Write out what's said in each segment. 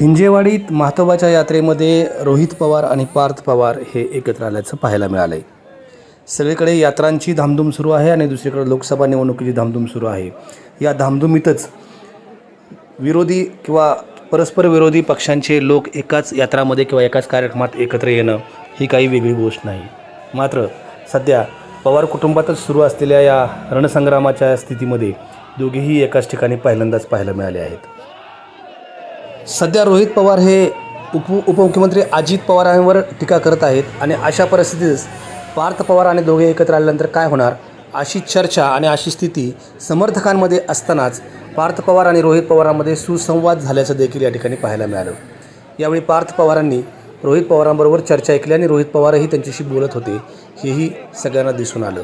हिंजेवाडीत महत्त्वाच्या यात्रेमध्ये रोहित पवार आणि पार्थ पवार हे एकत्र आल्याचं पाहायला मिळालं आहे सगळीकडे यात्रांची धामधूम सुरू आहे आणि दुसरीकडे लोकसभा निवडणुकीची धामधूम सुरू आहे. या धामधुमीतच विरोधी किंवा परस्पर विरोधी पक्षांचे लोक एकाच यात्रामध्ये किंवा एकाच कार्यक्रमात एकत्र येणं ही काही वेगळी गोष्ट नाही. मात्र सध्या पवार कुटुंबातच सुरू असलेल्या या रणसंग्रामाच्या स्थितीमध्ये दोघेही एकाच ठिकाणी पहिल्यांदाच पाहायला मिळाले आहेत. सध्या रोहित पवार हे उप उपमुख्यमंत्री अजित पवारांवर टीका करत आहेत आणि अशा परिस्थितीत पार्थ पवार आणि दोघे एकत्र आल्यानंतर काय होणार अशी चर्चा आणि अशी स्थिती समर्थकांमध्ये असतानाच पार्थ पवार आणि रोहित पवारांमध्ये सुसंवाद झाल्याचं देखील या ठिकाणी पाहायला मिळालं. यावेळी पार्थ पवारांनी रोहित पवारांबरोबर चर्चा ऐकली आणि रोहित पवारही त्यांच्याशी बोलत होते हेही सगळ्यांना दिसून आलं.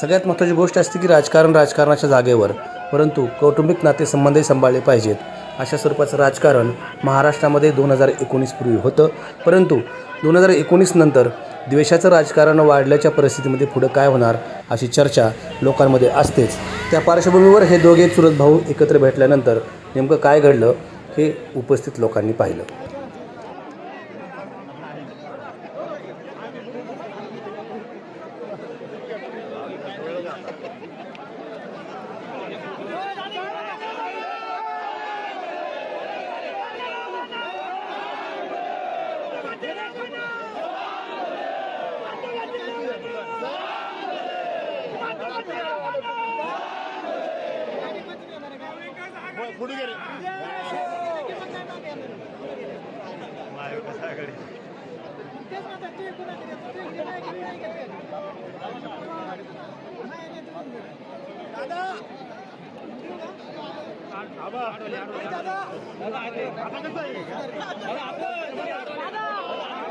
सगळ्यात महत्त्वाची गोष्ट असते की राजकारण राजकारणाच्या जागेवर परंतु कौटुंबिक नातेसंबंधही सांभाळले पाहिजेत. अशा स्वरूपाचं राजकारण महाराष्ट्रामध्ये दोन हजार एकोणीसपूर्वी होतं. परंतु दोन हजार एकोणीसनंतर द्वेषाचं राजकारण वाढल्याच्या परिस्थितीमध्ये पुढं काय होणार अशी चर्चा लोकांमध्ये असतेच. त्या पार्श्वभूमीवर हे दोघे चुरत भाऊ एकत्र भेटल्यानंतर नेमकं काय घडलं हे उपस्थित लोकांनी पाहिलं. दादा महाविकास आघाडी दादा दादा दादा